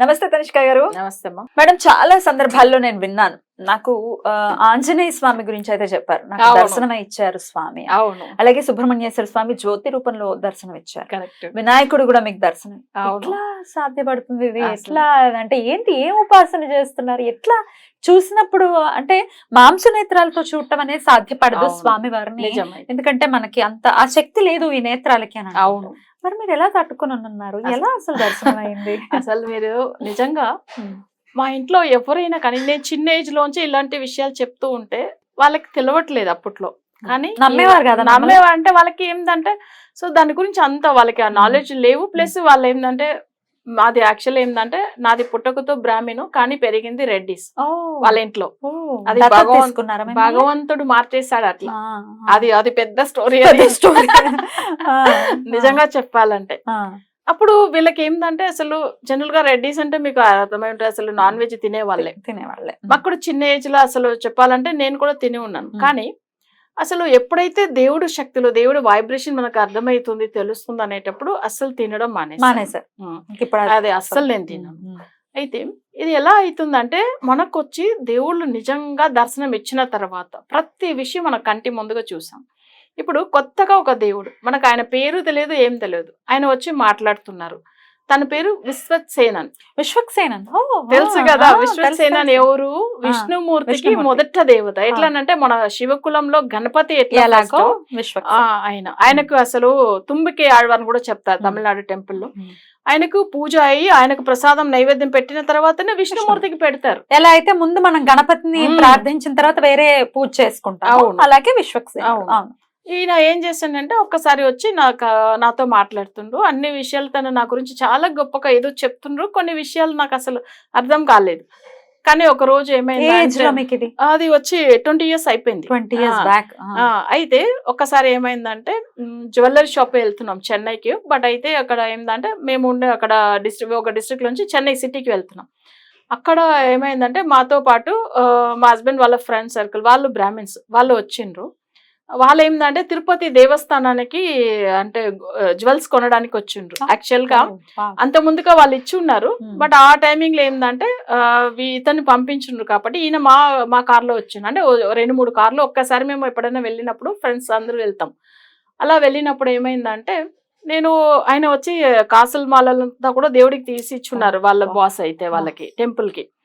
నమస్తే తనిష్క గారు. నమస్తే అమ్మా. మేడం చాలా సందర్భాల్లో నేను విన్నాను. నాకు ఆంజనేయ స్వామి గురించి అయితే చెప్పారు. నాకు. దర్శనం ఇచ్చారు స్వామి. అవును. అలాగే సుబ్రహ్మణ్యేశ్వర స్వామి జ్యోతి రూపంలో దర్శనం ఇచ్చారు వినాయకుడు కూడా మీకు దర్శనం. ఎట్లా సాధ్యపడుతుంది? ఇది. ఎట్లా అంటే ఏంటి? ఏం ఉపాసన చేస్తున్నారు? ఎట్లా చూసినప్పుడు అంటే మాంస నేత్రాలతో చూడటం అనేది సాధ్యపడదు. స్వామి వారిని ఎందుకంటే మనకి అంత ఆ శక్తి లేదు ఈ నేత్రాలకి అని. అవును. మరి మీరు ఎలా తట్టుకొని ఉన్నారు ఎలా అసలు దర్శనం అయింది? అసలు మీరు నిజంగా. మా ఇంట్లో ఎవరైనా కానీ నేను చిన్న ఏజ్ లోంచి ఇలాంటి విషయాలు చెప్తూ ఉంటే వాళ్ళకి తెలియట్లేదు అప్పట్లో. కానీ నమ్మేవారు కదా? నమ్మేవారు. అంటే వాళ్ళకి ఏంటంటే సో దాని గురించి అంత వాళ్ళకి ఆ నాలెడ్జ్ లేవు. ప్లస్ వాళ్ళు ఏంటంటే మాది యాక్చువల్ ఏంటంటే నాది పుట్టకతో బ్రాహ్మణు కానీ పెరిగింది రెడ్డిస్ వాళ్ళ ఇంట్లో. అది? భగవంతుడు మార్చేస్తాడు అట్లా. అది అది పెద్ద స్టోరీ. ఆ, నిజంగా చెప్పాలంటే. అప్పుడు వీళ్ళకి ఏంటంటే అసలు జనరల్గా రెడ్డిస్ అంటే మీకు అర్థమై ఉంటుంది అసలు నాన్ వెజ్ తినే వాళ్ళే తినేవాళ్ళే. మాకు కూడా చిన్న ఏజ్లో అసలు చెప్పాలంటే నేను కూడా తిని ఉన్నాను. కానీ అసలు ఎప్పుడైతే దేవుడు శక్తిలో దేవుడు వైబ్రేషన్ మనకు అర్థమవుతుంది తెలుస్తుంది అనేటప్పుడు అస్సలు తినడం మానేసి మానేశారు. ఇప్పుడు అది- అస్సలు నేను తినను. ఉమ్, అయితే ఇది ఎలా అవుతుందంటే మనకు వచ్చి దేవుళ్ళు నిజంగా దర్శనం ఇచ్చిన తర్వాత ప్రతి విషయం మన కంటి ముందుగా చూసాం. ఇప్పుడు కొత్తగా ఒక దేవుడు మనకు ఆయన పేరు తెలియదు ఏం తెలియదు. ఆయన వచ్చి మాట్లాడుతున్నారు. తన పేరు విశ్వక్సేనన్ విశ్వక్సేనన్ తెలుసు కదా విశ్వక్సేనన్ ఎవరు విష్ణుమూర్తికి విష్ణుమూర్తి. మొదట దేవత ఎట్లా అంటే మన శివకులంలో గణపతి. ఎట్లా విశ్వక్సేన్ ఆయన ఆయనకు అసలు తుంబికే ఆళ్వార్ని కూడా చెప్తారు. తమిళనాడు టెంపుల్లో. ఆయనకు పూజ అయ్యి ఆయనకు ప్రసాదం నైవేద్యం పెట్టిన తర్వాతనే విష్ణుమూర్తికి పెడతారు ఎలా అయితే ముందు మనం గణపతిని. ప్రార్థించిన తర్వాత వేరే పూజ చేసుకుంటాం. అలాగే విశ్వక్సేన్ అవును. ఈయన ఏం చేశాడంటే ఒక్కసారి వచ్చి నాకు నాతో మాట్లాడుతుండ్రు అన్ని విషయాలు తను నా గురించి చాలా గొప్పగా ఏదో చెప్తుండ్రు. కొన్ని విషయాలు నాకు అసలు అర్థం కాలేదు. కానీ ఒక రోజు ఏమైంది అది వచ్చి ట్వంటీ ఇయర్స్ అయిపోయింది. Twenty years back. అయితే ఒక్కసారి ఏమైందంటే జ్యువెలరీ షాప్ వెళ్తున్నాం చెన్నైకి. బట్ అయితే అక్కడ ఏంటంటే మేము ఉండే అక్కడ డిస్ట్రిక్ట్ ఒక డిస్ట్రిక్ట్ నుంచి చెన్నై సిటీకి వెళ్తున్నాం. అక్కడ ఏమైందంటే మాతో పాటు మా హస్బెండ్ వాళ్ళ ఫ్రెండ్ సర్కిల్ వాళ్ళు బ్రాహ్మిన్స్ వాళ్ళు వచ్చిండ్రు. వాళ్ళు ఏంటంటే తిరుపతి దేవస్థానానికి అంటే జ్యువెల్స్ కొనడానికి వచ్చిండ్రు యాక్చువల్గా అంత ముందుగా వాళ్ళు ఇచ్చి ఉన్నారు. బట్ ఆ టైమింగ్లో ఏంటంటే ఇతన్ని పంపించిండ్రు కాబట్టి ఈయన మా మా కార్లో వచ్చిండు అంటే రెండు మూడు కార్లు ఒక్కసారి మేము ఎప్పుడైనా వెళ్ళినప్పుడు ఫ్రెండ్స్ అందరూ వెళ్తాం అలా వెళ్ళినప్పుడు ఏమైందంటే నేను ఆయన వచ్చి కాసుల మాలలంతా కూడా దేవుడికి తీసి ఇచ్చున్నారు వాళ్ళ. బాస్ అయితే వాళ్ళకి టెంపుల్కి వా.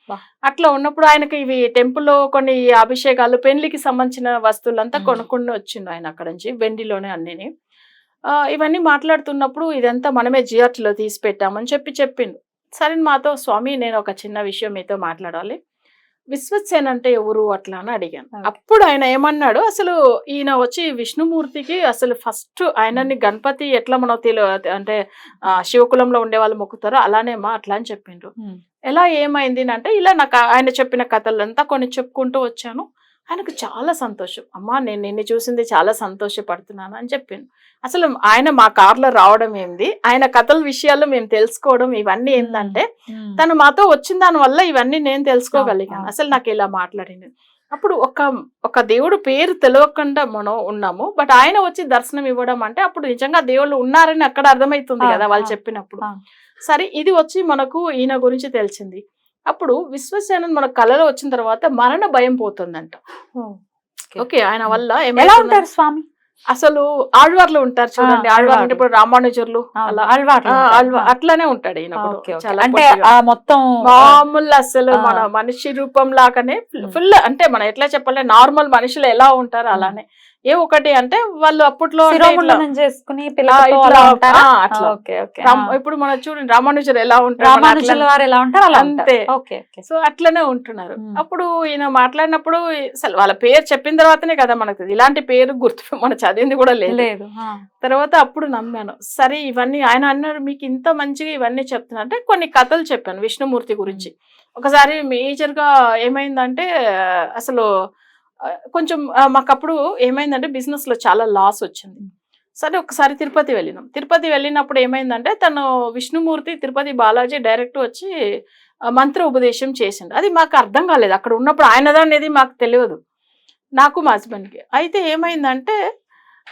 అట్లా ఉన్నప్పుడు ఆయనకి ఇవి టెంపుల్లో కొన్ని అభిషేకాలు పెళ్ళికి సంబంధించిన వస్తువులంతా. కొనుక్కొని వచ్చిండు ఆయన అక్కడ నుంచి వెండిలోనే అన్నిని. ఇవన్నీ మాట్లాడుతున్నప్పుడు ఇదంతా మనమే జిఆర్టీలో తీసి పెట్టామని చెప్పి చెప్పిండు. సరే మాతో స్వామి నేను ఒక చిన్న విషయం మీతో మాట్లాడాలి. విశ్వసేన్ అంటే ఎవరు అట్లా అని అడిగాను. అప్పుడు ఆయన ఏమన్నాడు అసలు ఈయన వచ్చి విష్ణుమూర్తికి అసలు ఫస్ట్ ఆయనని గణపతి ఎట్లా మనం తెలు అంటే శివకులంలో ఉండే వాళ్ళు మొక్కుతారో అలానేమా అట్లా అని చెప్పిండ్రు ఎలా ఏమైంది అంటే ఇలా నాకు ఆయన చెప్పిన కథలంతా కొన్ని చెప్పుకుంటూ వచ్చాను. ఆయనకు చాలా సంతోషం. అమ్మా నేను నిన్ను చూసింది చాలా సంతోషపడుతున్నాను అని చెప్పిండు అసలు ఆయన మా కార్లో రావడం ఏంది? ఆయన కథల విషయాలు మేము తెలుసుకోవడం ఇవన్నీ ఏంటంటే తను మాతో వచ్చిన దాని వల్ల ఇవన్నీ నేను తెలుసుకోగలిగాను. అసలు నాకు ఇలా మాట్లాడింది. అప్పుడు ఒక ఒక దేవుడు పేరు తెలియకుండా మనం ఉన్నాము. బట్ ఆయన వచ్చి దర్శనం ఇవ్వడం అంటే అప్పుడు నిజంగా దేవుళ్ళు ఉన్నారని అక్కడ అర్థమవుతుంది కదా వాళ్ళు చెప్పినప్పుడు. సరే ఇది వచ్చి మనకు ఈయన గురించి తెలిసింది. అప్పుడు విశ్వసేనన్ మన కళలో వచ్చిన తర్వాత మరణ భయం పోతుందంట. ఓకే. ఆయన వల్ల ఎలా ఉంటారు స్వామి? అసలు ఆళ్వార్లు ఉంటారు చూడండి ఆళ్వార్లు అంటే. ఇప్పుడు ఆ. అట్లానే ఉంటాడు ఈయన అంటే మొత్తం మామూలు అసలు. మన మనిషి రూపం లాగానే. ఫుల్ అంటే మనం ఎట్లా చెప్పాలి నార్మల్ మనుషులు ఎలా ఉంటారు అలానే. ఏ ఒకటి అంటే వాళ్ళు అప్పట్లో చేసుకుని ఇప్పుడు మనం చూడండి రామానుజులు ఎలా ఉంటారు? వారు ఎలా ఉంటారు? అంతే. సో అట్లనే ఉంటున్నారు. అప్పుడు ఈయన మాట్లాడినప్పుడు అసలు వాళ్ళ పేరు చెప్పిన తర్వాతనే కదా మనకు. ఇలాంటి పేరు గుర్తు మనం చదివింది కూడా లేదు. తర్వాత అప్పుడు నమ్మాను. సరే ఇవన్నీ ఆయన అన్నారు మీకు ఇంత మంచిగా ఇవన్నీ చెప్తున్నా. అంటే కొన్ని కథలు చెప్పాను విష్ణుమూర్తి గురించి. ఒకసారి మేజర్గా ఏమైందంటే అసలు కొంచెం మాకు మాకప్పుడు ఏమైందంటే బిజినెస్లో చాలా లాస్ వచ్చింది. సరే ఒకసారి తిరుపతి వెళ్ళినాం. తిరుపతి వెళ్ళినప్పుడు ఏమైందంటే తను విష్ణుమూర్తి తిరుపతి బాలాజీ డైరెక్ట్ వచ్చి మంత్ర ఉపదేశం చేసిండు. అది మాకు అర్థం కాలేదు. అక్కడ ఉన్నప్పుడు ఆయనదా అనేది మాకు తెలియదు. నాకు మా హస్బెండ్కి అయితే ఏమైందంటే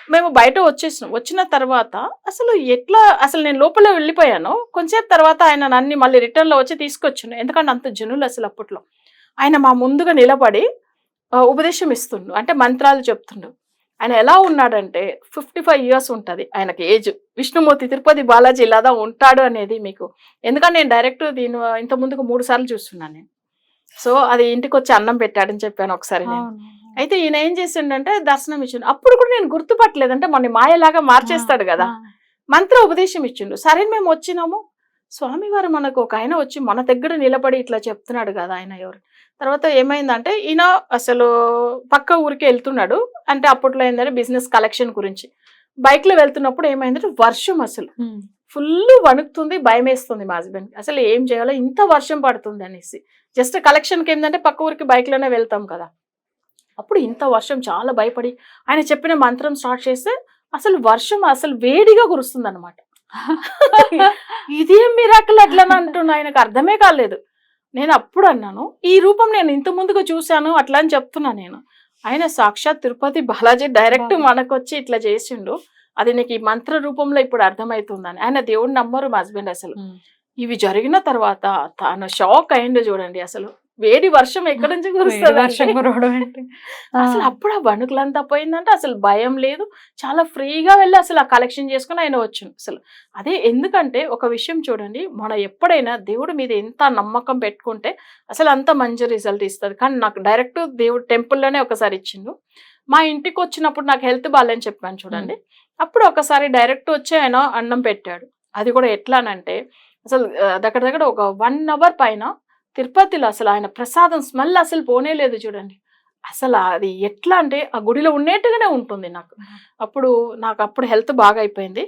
మేము బయట వచ్చేసినాం. వచ్చిన తర్వాత అసలు ఎట్లా అసలు నేను లోపల వెళ్ళిపోయాను. కొంచెంసేపు తర్వాత ఆయన నన్ను మళ్ళీ రిటర్న్లో వచ్చి తీసుకొచ్చిండు. ఎందుకంటే అంత జనులు అసలు అప్పట్లో. ఆయన మా ముందుగా నిలబడి ఉపదేశం ఇస్తుండు. అంటే మంత్రాలు చెప్తుండు. ఆయన ఎలా ఉన్నాడంటే ఫిఫ్టీ ఫైవ్ ఇయర్స్ ఉంటుంది ఆయనకి ఏజ్. విష్ణుమూర్తి తిరుపతి బాలాజీ ఇలాదా ఉంటాడు అనేది మీకు. ఎందుకంటే నేను డైరెక్ట్ దీని ఇంత ముందుకు మూడు సార్లు చూస్తున్నాను నేను. సో అది ఇంటికి వచ్చి అన్నం పెట్టాడని చెప్పాను ఒకసారి నేను. అయితే ఈయన ఏం చేసిండంటే దర్శనం ఇచ్చిండు. అప్పుడు కూడా నేను గుర్తుపట్టలేదు. అంటే మన మాయలాగా మార్చేస్తాడు కదా. మంత్ర ఉపదేశం ఇచ్చిండు. సరే మేము వచ్చినాము. స్వామివారు మనకు ఒక ఆయన వచ్చి మన దగ్గర నిలబడి ఇట్లా చెప్తున్నాడు కదా ఆయన ఎవరు. తర్వాత ఏమైందంటే ఈయన అసలు పక్క ఊరికి వెళ్తున్నాడు. అంటే అప్పట్లో ఏంటంటే బిజినెస్ కలెక్షన్ గురించి. బైక్లో వెళ్తున్నప్పుడు ఏమైందంటే వర్షం అసలు. ఫుల్ వణుకుతుంది భయం వేస్తుంది మా హస్బెండ్ అసలు ఏం చేయాలో ఇంత వర్షం పడుతుంది అనేసి. జస్ట్ కలెక్షన్కి ఏంటంటే పక్క ఊరికి బైక్లోనే వెళ్తాం కదా. అప్పుడు ఇంత వర్షం చాలా భయపడి ఆయన చెప్పిన మంత్రం స్టార్ట్ చేస్తే అసలు వర్షం అసలు వేడిగా కురుస్తుంది అనమాట ఇదేం మిరాకిల్ అట్లా అంటున్నా? ఆయనకు అర్థమే కాలేదు. నేను అప్పుడు అన్నాను ఈ రూపం నేను ఇంత ముందుగా చూశాను అట్లా అని చెప్తున్నా నేను. ఆయన సాక్షాత్ తిరుపతి బాలాజీ డైరెక్ట్. మనకు వచ్చి ఇట్లా చేసిండు. అది నీకు ఈ మంత్ర రూపంలో ఇప్పుడు అర్థమవుతుందని ఆయన దేవుడు నమ్మరు మా హస్బెండ్ అసలు. ఇవి జరిగిన తర్వాత తాను షాక్ అయిండు చూడండి అసలు. వేడి వర్షం ఎక్కడి నుంచి వేడి వర్షం కురుస్తుంది కురవడం ఏంటి. అసలు అప్పుడు ఆ వణుకులంతా పోయిందంటే అసలు భయం లేదు. చాలా ఫ్రీగా వెళ్ళి అసలు ఆ కలెక్షన్ చేసుకుని ఆయన వచ్చాను. అసలు అదే ఎందుకంటే ఒక విషయం చూడండి మనం ఎప్పుడైనా దేవుడి మీద ఎంత నమ్మకం పెట్టుకుంటే అసలు అంత మంచి రిజల్ట్ ఇస్తుంది. కానీ నాకు డైరెక్ట్ దేవుడు టెంపుల్లోనే ఒకసారి ఇచ్చిండు. మా ఇంటికి వచ్చినప్పుడు నాకు హెల్త్ బాగాలని చెప్పాను చూడండి. అప్పుడు ఒకసారి డైరెక్ట్ వచ్చి ఆయన అన్నం పెట్టాడు. అది కూడా ఎట్లానంటే అసలు దగ్గర దగ్గర ఒక వన్ అవర్ పైన తిరుపతిలో అసలు ఆయన ప్రసాదం స్మెల్ అసలు పోనే లేదు చూడండి అసలు అది ఎట్లా అంటే ఆ గుడిలో ఉన్నట్టుగానే ఉంటుంది నాకు అప్పుడు నాకు అప్పుడు హెల్త్ బాగా అయిపోయింది.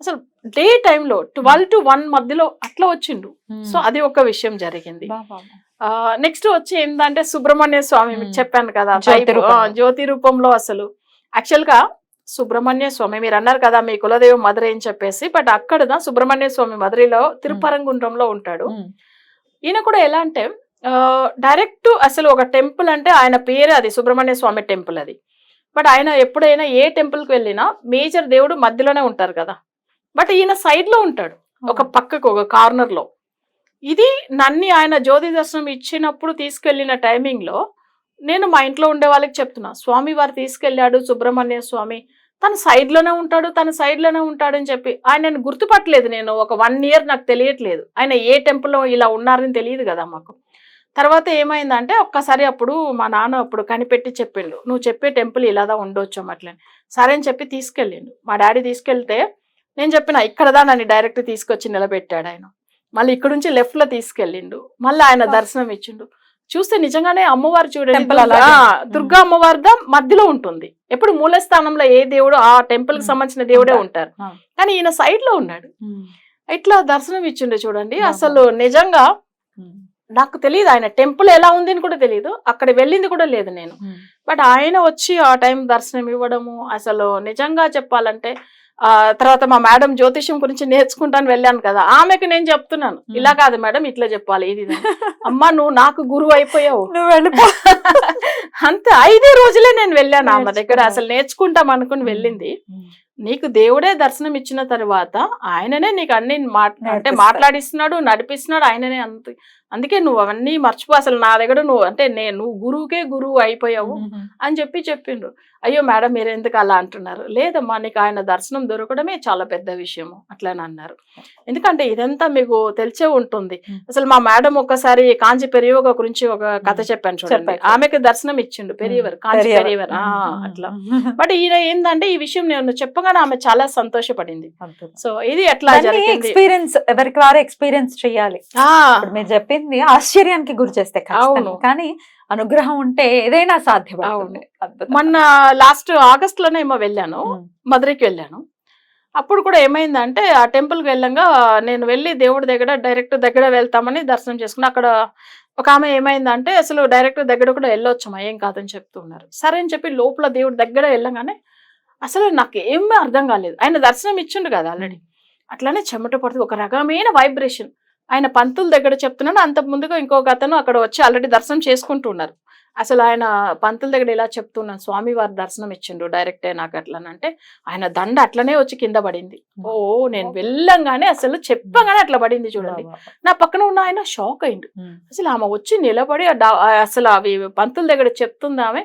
అసలు డే టైంలో ట్వెల్వ్ టు వన్ మధ్యలో అట్లా వచ్చిండు. సో అది ఒక విషయం జరిగింది. నెక్స్ట్ వచ్చి ఏంటంటే సుబ్రహ్మణ్య స్వామి మీకు. చెప్పాను కదా జ్యోతి రూపంలో. ఆ, జ్యోతి రూపంలో అసలు యాక్చువల్గా సుబ్రహ్మణ్య స్వామి మీరు అన్నారు కదా మీ కులదేవం మధురై అని చెప్పేసి బట్ అక్కడ సుబ్రహ్మణ్య స్వామి మధురైలో తిరుపరంగుండ్రంలో ఉంటాడు. ఈయన కూడా ఎలా అంటే డైరెక్ట్ అసలు ఒక టెంపుల్ అంటే ఆయన పేరే అది సుబ్రహ్మణ్య స్వామి టెంపుల్ అది. బట్ ఆయన ఎప్పుడైనా ఏ టెంపుల్కి వెళ్ళినా మేజర్ దేవుడు మధ్యలోనే ఉంటారు కదా. బట్ ఈయన side లో ఉంటాడు ఒక పక్కకు ఒక కార్నర్లో ఇది నన్ను ఆయన జ్యోతి దర్శనం ఇచ్చినప్పుడు తీసుకెళ్ళిన టైమింగ్లో నేను మా ఇంట్లో ఉండే వాళ్ళకి చెప్తున్నా స్వామి వారు తీసుకెళ్ళాడు సుబ్రహ్మణ్య స్వామి తన సైడ్లోనే ఉంటాడు తన సైడ్లోనే ఉంటాడు అని చెప్పి ఆయన నేను గుర్తుపట్టలేదు నేను. ఒక వన్ ఇయర్ నాకు తెలియట్లేదు. ఆయన ఏ టెంపుల్లో ఇలా ఉన్నారని తెలియదు కదా మాకు. తర్వాత ఏమైందంటే ఒక్కసారి అప్పుడు మా నాన్న అప్పుడు కనిపెట్టి చెప్పిండు నువ్వు చెప్పే టెంపుల్ ఇలాదా ఉండొచ్చు అట్లని సరే అని చెప్పి తీసుకెళ్ళిండు. మా డాడీ తీసుకెళ్తే నేను చెప్పిన ఇక్కడదా నన్ను డైరెక్ట్ తీసుకొచ్చి నిలబెట్టాడు ఆయన. మళ్ళీ ఇక్కడ నుంచి లెఫ్ట్లో తీసుకెళ్ళిండు. మళ్ళీ ఆయన. దర్శనం ఇచ్చిండు. చూస్తే నిజంగానే అమ్మవారు చూడండి దుర్గా దుర్గా అమ్మవారి దా మధ్యలో ఉంటుంది ఎప్పుడు మూల స్థానంలో ఏ దేవుడు ఆ టెంపుల్కి ఉమ్. సంబంధించిన దేవుడే ఉంటారు. ఆ. కానీ ఈయన సైడ్లో ఉన్నాడు ఉమ్. ఇట్లా దర్శనం ఇచ్చిండు చూడండి ఆహా. అసలు నిజంగా ఉమ్. నాకు తెలియదు ఆయన టెంపుల్ ఎలా ఉంది అని కూడా తెలియదు అక్కడ వెళ్ళింది కూడా లేదు నేను ఉమ్. బట్ ఆయన వచ్చి ఆ టైం దర్శనం ఇవ్వడము అసలు నిజంగా చెప్పాలంటే ఆ తర్వాత మా మేడం జ్యోతిష్యం గురించి నేర్చుకుంటాను వెళ్ళాను కదా ఆమెకు నేను చెప్తున్నాను. ఇలా కాదు మేడం ఇట్లా చెప్పాలి ఇది. అమ్మా నువ్వు నాకు గురువు అయిపోయావు నువ్వు వెళ్ళిపో అంతే ఐదే రోజులే నేను వెళ్ళాను ఆమె దగ్గర. అసలు నేర్చుకుంటాం అనుకుని వెళ్ళింది. నీకు దేవుడే దర్శనం ఇచ్చిన తర్వాత ఆయననే నీకు అన్ని మా అంటే. మాట్లాడిస్తున్నాడు నడిపిస్తున్నాడు ఆయననే అంత అందుకే నువ్వు అవన్నీ మర్చిపో అసలు నా దగ్గర నువ్వు అంటే నేను నువ్వు గురువుకే గురువు అయిపోయావు అని చెప్పి చెప్పిండ్రు అయ్యో మేడం మీరు ఎందుకు అలా అంటున్నారు? లేదమ్మా నీకు ఆయన దర్శనం దొరకడమే చాలా పెద్ద విషయము అట్లని అన్నారు. ఎందుకంటే ఇదంతా మీకు తెలిసే ఉంటుంది. అసలు మా మేడం ఒక్కసారి కాంచి పెరియవ గురించి ఒక కథ చెప్పాను చూడండి. ఆమెకు దర్శనం ఇచ్చిండు పెరియవర్ కాంచి పెరియవర్ అట్లా. బట్ ఈయన ఏంటంటే ఈ విషయం నేను చెప్పగానే ఆమె చాలా సంతోషపడింది. సో ఇది ఎట్లా ఎక్స్పీరియన్స్ ఎవరికి వారు ఎక్స్పీరియన్స్ చేయాలి. ఇప్పుడు మీరు చెప్పింది ఆశ్చర్యానికి గురి చేస్తే. కానీ అనుగ్రహం ఉంటే ఏదైనా అద్భుతం. మొన్న లాస్ట్ ఆగస్ట్లోనే ఏమో వెళ్ళాను. మధురైకి వెళ్ళాను. అప్పుడు కూడా ఏమైందంటే ఆ టెంపుల్కి వెళ్ళంగా నేను వెళ్ళి దేవుడి దగ్గర డైరెక్ట్ దగ్గర వెళ్తామని దర్శనం చేసుకుని అక్కడ ఒక ఆమె ఏమైందంటే అసలు డైరెక్ట్ దగ్గర కూడా వెళ్ళొచ్చమ్మా ఏం కాదని చెప్తున్నారు. సరే అని చెప్పి లోపల దేవుడి దగ్గర వెళ్ళగానే అసలు నాకు ఏమీ అర్థం కాలేదు. ఆయన దర్శనం ఇచ్చిండు కదా ఆల్రెడీ. అట్లానే చెమట పడుతుంది. ఒక రకమైన వైబ్రేషన్. ఆయన పంతుల దగ్గర చెప్తున్నాను. అంత ముందుగా ఇంకొక అతను అక్కడ వచ్చి ఆల్రెడీ దర్శనం చేసుకుంటున్నారు అసలు ఆయన పంతుల దగ్గర ఇలా చెప్తున్నాను స్వామి వారి దర్శనం ఇచ్చిండు డైరెక్టే నాకు అట్లనంటే ఆయన దండ అట్లనే వచ్చి కింద పడింది. ఓ నేను వెళ్ళంగానే అసలు చెప్పగానే అట్లా పడింది చూడండి. నా పక్కన ఉన్న ఆయన షాక్ అయిండు. అసలు ఆమె వచ్చి నిలబడి అసలు అవి పంతుల దగ్గర చెప్తుంది ఆమె.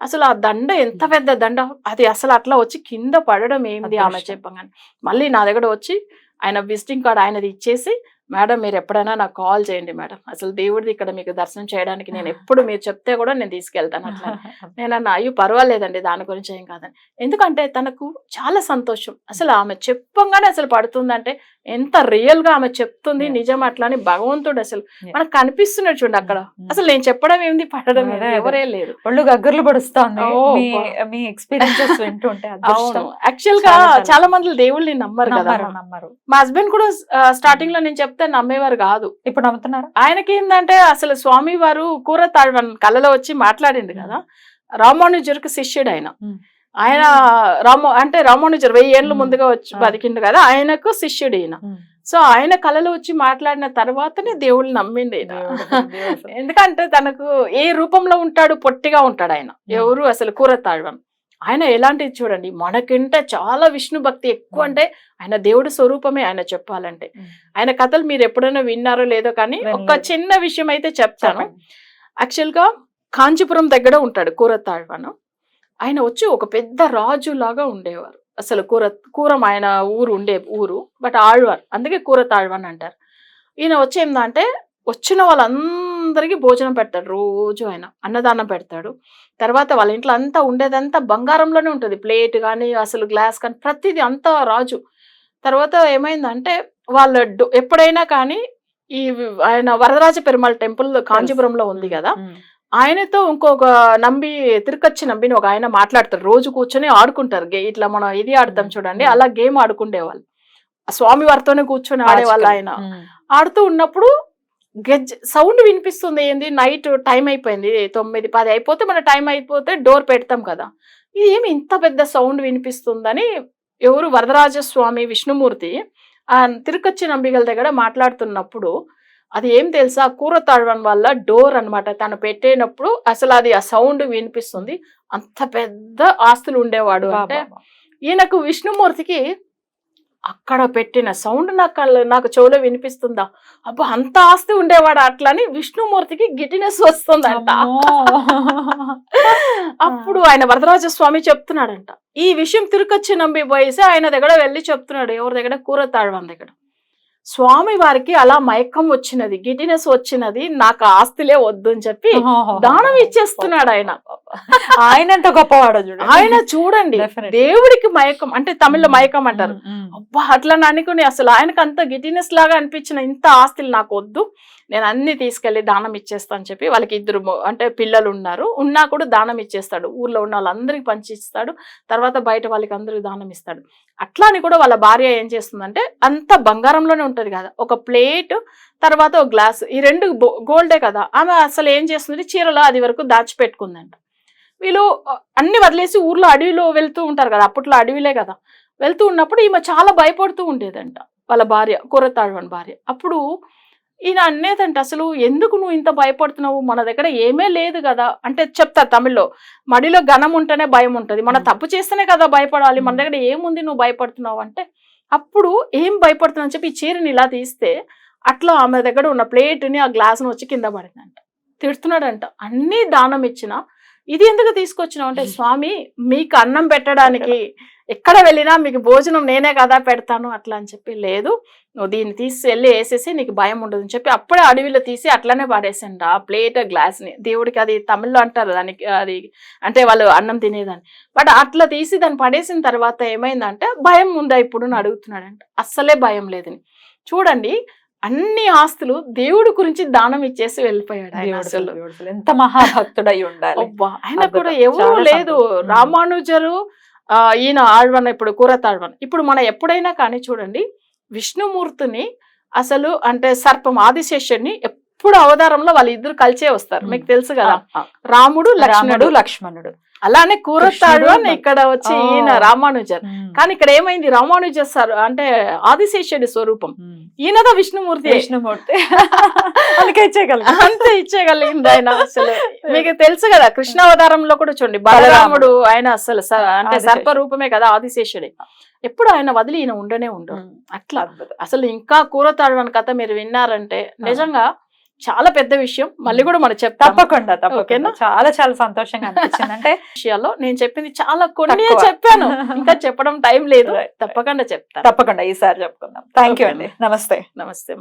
అసలు ఆ దండ ఎంత పెద్ద దండ? అది అసలు అట్లా వచ్చి కింద పడడం ఏంది ఆమె. చెప్పగానే. మళ్ళీ నా దగ్గర వచ్చి ఆయన విజిటింగ్ కార్డ్ ఆయనది ఇచ్చేసి మేడం మీరు ఎప్పుడైనా నాకు కాల్ చేయండి మేడం. అసలు దేవుడిది ఇక్కడ మీకు దర్శనం చేయడానికి నేను ఎప్పుడు మీరు చెప్తే కూడా నేను తీసుకెళ్తాను అట్లా నేను అన్న అయ్యో పర్వాలేదండి దాని గురించి ఏం కాదని. ఎందుకంటే తనకు చాలా సంతోషం. అసలు ఆమె చెప్పంగానే అసలు పడుతుందంటే ఎంత రియల్గా ఆమె చెప్తుంది. నిజం అట్లా అని భగవంతుడు అసలు. మనకు కనిపిస్తున్నాడు చూడండి అక్కడ. అసలు నేను చెప్పడం ఏంది పడడం. ఎవరే లేదు ఒళ్ళు గగ్గర్లు మీ ఎక్స్పీరియన్సెస్ వింటుంటే అవును. అదృష్టం. యాక్చువల్గా చాలా, మంది దేవుళ్ళని నమ్మరు కదా నమ్మరు మా హస్బెండ్ కూడా స్టార్టింగ్లో నేను చెప్తే నమ్మేవారు కాదు. ఇప్పుడు నమ్ముతున్నారు? ఆయనకి ఏంటంటే అసలు స్వామి వారు కూర కళ్ళలో వచ్చి మాట్లాడిండు కదా. రామానుజుడికి శిష్యుడు ఆయన. ఆయన రామో అంటే రామానుజర్ వెయ్యి ఏళ్ళు. ముందుగా వచ్చి. బతికిండు కదా ఆయనకు శిష్యుడు ఈయన సో ఆయన కళలో వచ్చి మాట్లాడిన తర్వాతనే దేవుళ్ళు నమ్మిండు ఈయన. ఎందుకంటే తనకు ఏ రూపంలో ఉంటాడు పొట్టిగా ఉంటాడు ఆయన. ఎవరు అసలు కూర తాழ்వన్ ఆయన ఎలాంటిది చూడండి మనకంటే చాలా విష్ణు భక్తి ఎక్కువ. అంటే ఆయన దేవుడి స్వరూపమే ఆయన చెప్పాలంటే. ఆయన కథలు మీరు ఎప్పుడైనా విన్నారో లేదో కానీ ఒక. చిన్న విషయం అయితే చెప్తాను చెప్పండి. యాక్చువల్గా కాంచీపురం దగ్గర ఉంటాడు కూర తాழ்వను ఆయన వచ్చి ఒక పెద్ద రాజు లాగా ఉండేవారు అసలు కూర కూరం ఆయన ఊరు ఉండే ఊరు బట్ ఆళ్వార్ అందుకే కూర తాழ்వన్ అంటారు ఈయన వచ్చి ఏందంటే వచ్చిన వాళ్ళందరికీ భోజనం పెడతాడు రోజు ఆయన అన్నదానం పెడతాడు. తర్వాత వాళ్ళ ఇంట్లో అంతా ఉండేదంతా బంగారంలోనే ఉంటుంది. ప్లేట్ కానీ అసలు గ్లాస్ కానీ ప్రతిదీ అంతా రాజు. తర్వాత ఏమైందంటే వాళ్ళ ఎప్పుడైనా కానీ ఈ ఆయన వరదరాజ పెరుమాళ్ టెంపుల్ కాంచీపురంలో ఉంది కదా. ఆయనతో ఇంకొక నంబి తిరుకొచ్చి నంబిని ఒక ఆయన మాట్లాడతారు రోజు కూర్చొని ఆడుకుంటారు. గే ఇట్లా మనం ఇది ఆడతాం చూడండి. అలా గేమ్ ఆడుకుండేవాళ్ళు. స్వామి వారితోనే కూర్చొని ఆడేవాళ్ళు ఆయన. ఆడుతూ ఉన్నప్పుడు గెజ్ సౌండ్ వినిపిస్తుంది ఏంది? నైట్ టైం అయిపోయింది తొమ్మిది పది అయిపోతే మన టైం అయిపోతే డోర్ పెడతాం కదా. ఇది ఏమి ఇంత పెద్ద సౌండ్ వినిపిస్తుందని ఎవరు వరదరాజ స్వామి విష్ణుమూర్తి ఆ తిరుకొచ్చి నంబిగల దగ్గర మాట్లాడుతున్నప్పుడు అది ఏం తెలుసా? కూర తాడడం వల్ల డోర్ అన్నమాట. తను పెట్టేటప్పుడు అసలు అది ఆ సౌండ్ వినిపిస్తుంది. అంత పెద్ద ఆస్తులు ఉండేవాడు అంటే. ఈయనకు విష్ణుమూర్తికి అక్కడ పెట్టిన సౌండ్ నాకు నాకు చెవులో వినిపిస్తుందా? అబ్బా అంత ఆస్తి ఉండేవాడు అట్లా అని విష్ణుమూర్తికి గిటినెస్ వస్తుందంట. అప్పుడు ఆయన వరదరాజ స్వామి చెప్తున్నాడంట. ఈ విషయం తిరుకొచ్చి నంబి పోయేసి ఆయన దగ్గర వెళ్ళి చెప్తున్నాడు. ఎవరి దగ్గర? కూర తాழ்వాన్ దగ్గర. స్వామి వారికి అలా మయక్కం వచ్చినది గిటినెస్ వచ్చినది నాకు ఆస్తిలే వద్దు అని చెప్పి దానం ఇచ్చేస్తున్నాడు ఆయన ఆయన ఎంత గొప్పవాడో చూడండి ఆయన చూడండి. దేవుడికి మయకం అంటే తమిళ్ళో ఉమ్. మయకం అంటారు ఉమ్. అబ్బా అట్లా అనుకుని అసలు ఆయనకు అంత గిటినెస్ లాగా అనిపించిన ఇంత ఆస్తులు నాకు వద్దు నేను అన్ని తీసుకెళ్ళి దానం ఇచ్చేస్తా అని చెప్పి వాళ్ళకి ఇద్దరు అంటే పిల్లలు ఉన్నారు. ఉన్నా కూడా దానం ఇచ్చేస్తాడు. ఊర్లో ఉన్న వాళ్ళందరికీ పంచి ఇస్తాడు తర్వాత బయట వాళ్ళకి అందరికి దానం ఇస్తాడు. అట్లా అని కూడా వాళ్ళ భార్య ఏం చేస్తుందంటే అంత బంగారంలోనే ఉంటుంది కదా. ఒక ప్లేట్ తర్వాత ఒక గ్లాస్ ఈ రెండు బో- గోల్డే కదా. ఆమె అసలు ఏం చేస్తుంది చీరలో అది వరకు దాచిపెట్టుకుందంట. వీళ్ళు అన్ని వదిలేసి ఊర్లో అడవిలో వెళ్తూ ఉంటారు కదా. అప్పట్లో అడవిలే కదా. వెళ్తూ ఉన్నప్పుడు ఈమె చాలా భయపడుతూ ఉండేదంట వాళ్ళ భార్య కూరతాழ்వన్ భార్య. అప్పుడు ఈయన అనేదంటే అసలు ఎందుకు నువ్వు ఇంత భయపడుతున్నావు? మన దగ్గర ఏమీ లేదు కదా. అంటే చెప్తా తమిళ్ళో మడిలో ఘనం ఉంటేనే భయం ఉంటది. మన. తప్పు చేస్తేనే కదా భయపడాలి. మన. దగ్గర ఏముంది నువ్వు భయపడుతున్నావు అంటే అప్పుడు ఏం భయపడుతున్నావు అని చెప్పి ఈ చీరని ఇలా తీస్తే అట్లా ఆమె దగ్గర ఉన్న ప్లేట్ని ఆ గ్లాస్ను వచ్చి కింద పడిందంట. తిడుతున్నాడంట. అన్ని దానం ఇచ్చిన ఇది ఎందుకు తీసుకొచ్చినావు? అంటే స్వామి మీకు అన్నం పెట్టడానికి ఎక్కడ వెళ్ళినా మీకు భోజనం నేనే కదా పెడతాను అట్లా అని చెప్పి లేదు. నువ్వు దీన్ని తీసి వెళ్ళి వేసేసి నీకు భయం ఉండదు అని చెప్పి అప్పుడే అడవిలో తీసి అట్లనే పాడేసండి ఆ ప్లేట్ గ్లాస్ని దేవుడికి అది తమిళ్ళో అంటారు దానికి అది అంటే వాళ్ళు అన్నం తినేదాన్ని. బట్ అట్లా తీసి దాన్ని పడేసిన తర్వాత ఏమైందంటే భయం ఉందా ఇప్పుడు అని అడుగుతున్నాడంట. అస్సలే భయం లేదని చూడండి అన్ని ఆస్తులు దేవుడి గురించి దానం ఇచ్చేసి వెళ్ళిపోయాడు ఆయన అసలు. ఎంత మహాభక్తుడై ఉండాలి. ఆయన. కూడా ఎవరు లేదు. రామానుజరు ఆ, ఈయన ఆళ్వన్ ఇప్పుడు కూరతాళ్వన్. ఇప్పుడు మనం ఎప్పుడైనా కానీ చూడండి విష్ణుమూర్తిని అసలు అంటే సర్పం ఆదిశేషుడిని ఎప్పుడు అవతారంలో వాళ్ళ ఇద్దరు కలిసే వస్తారు. మీకు తెలుసు కదా. రాముడు లక్ష్మణుడు. లక్ష్మణుడు. అలానే కూరతాళ్వన్ కృష్ణుడు, ఇక్కడ వచ్చి. ఈయన రామానుజర్. కానీ ఇక్కడ ఏమైంది రామానుజ సార్ అంటే ఆదిశేషుడి స్వరూపం. ఈయనదా విష్ణుమూర్తి విష్ణుమూర్తి అందుకే ఇచ్చేయగలరు అంతే ఇచ్చేయగలిగింది ఆయన అసలు మీకు తెలుసు కదా కృష్ణ అవతారంలో కూడా చూడండి బలరాముడు ఆయన అసలు అంటే. సర్ప రూపమే కదా ఆదిశేషుడే ఎప్పుడు ఆయన వదిలి ఈయన ఉండనే ఉమ్. అట్లా. అసలు ఇంకా కూరతాడు అని కథ మీరు విన్నారంటే నిజంగా చాలా పెద్ద విషయం. మళ్ళీ కూడా మనం చెప్తాం. తప్పకుండా తప్పకుండా. ఓకేనా? చాలా చాలా సంతోషంగా అనిపించింది. అంటే విషయాల్లో నేను చెప్పింది చాలా కొన్ని. చెప్పాను. ఇంకా చెప్పడం టైం లేదు. తప్పకుండా చెప్తాను తప్పకుండా ఈసారి చెప్పుకుందాం. థ్యాంక్. అండి. నమస్తే. నమస్తే.